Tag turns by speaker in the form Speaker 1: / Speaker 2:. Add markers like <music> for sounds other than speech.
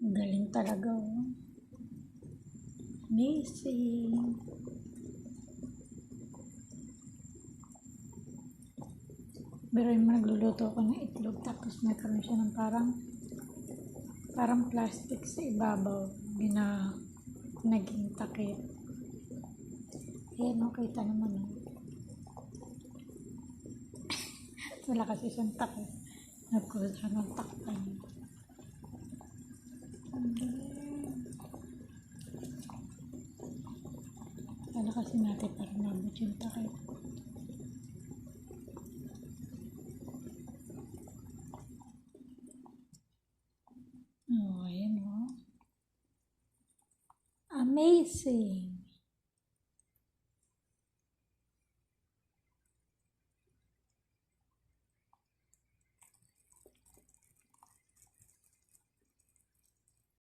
Speaker 1: Galing talaga, oh. Amazing. Pero yung nagluluto ako ng itlog tapos nagkaroon siya ng parang parang plastic sa ibabaw gina naging takip. Ayan, no, kita naman, oh. <laughs> Wala kasi siyang takip. Kasi natin para mabot yung takip. Oh, ayan, oh. Amazing.